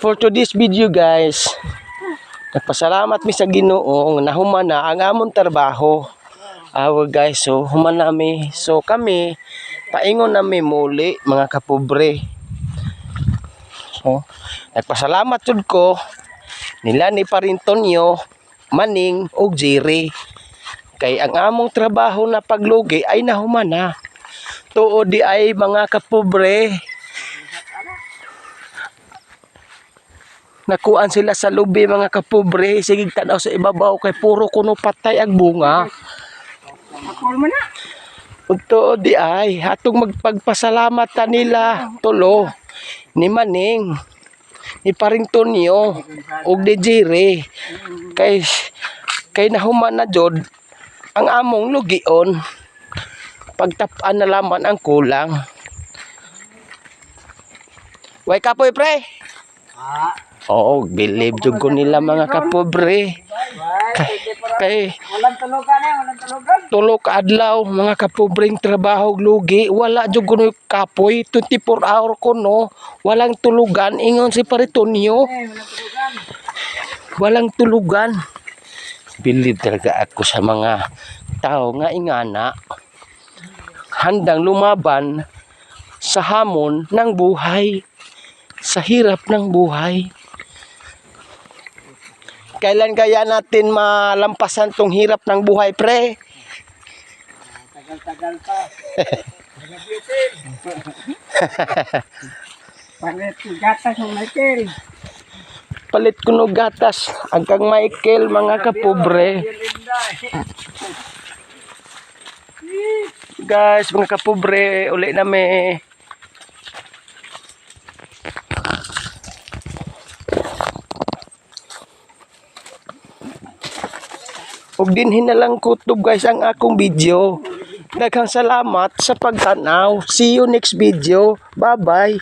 for today's video guys. Nagpasalamat mi sa Ginoo nga nahuman na ang amon trabaho. Awa guys, so human nami. So kami paingon nami muli mga kapobre. So, nagpasalamat jud ko nila ni Parintonyo, Maning ug Jerry. Kay ang among trabaho na paglugi ay nahuman na. Tuod di ay mga kapobre. Nakuan sila sa lubi mga kapobre. Sige tanaw sa ibabaw kay puro kuno patay ang bunga. Mo na. Unto di ay hatong magpagpasalamat ta nila tulo ni Maning ni Paring Tonyo ug ni Jire kay kay nahuman na jod ang among lugion pagtap-an na laman ang kulang Way kapoy pre. Ah, Oo, believe jud ko nila mga kapobre. Kay, kay walang tulugan eh, walang tulugan. tulo ka adlaw mga kapobreng trabaho ug lugi. Wala jud kuno kapoy 24 hour kuno walang tulugan ingon si Paritonio. Eh, walang tulugan. walang tulugan. Believe talaga ako sa mga tao nga ingana. Handang lumaban sa hamon ng buhay sa hirap ng buhay kailan kaya natin malampasan tong hirap ng buhay pre Tagal-tagal pa. Pangit yung gatas ng Michael. palit ko no gatas hanggang Michael mga kapobre Linda. guys mga kapobre uli na may ug dinhin na lang kutob guys ang akong video. Daghang salamat sa pagtanaw see you next video. Bye bye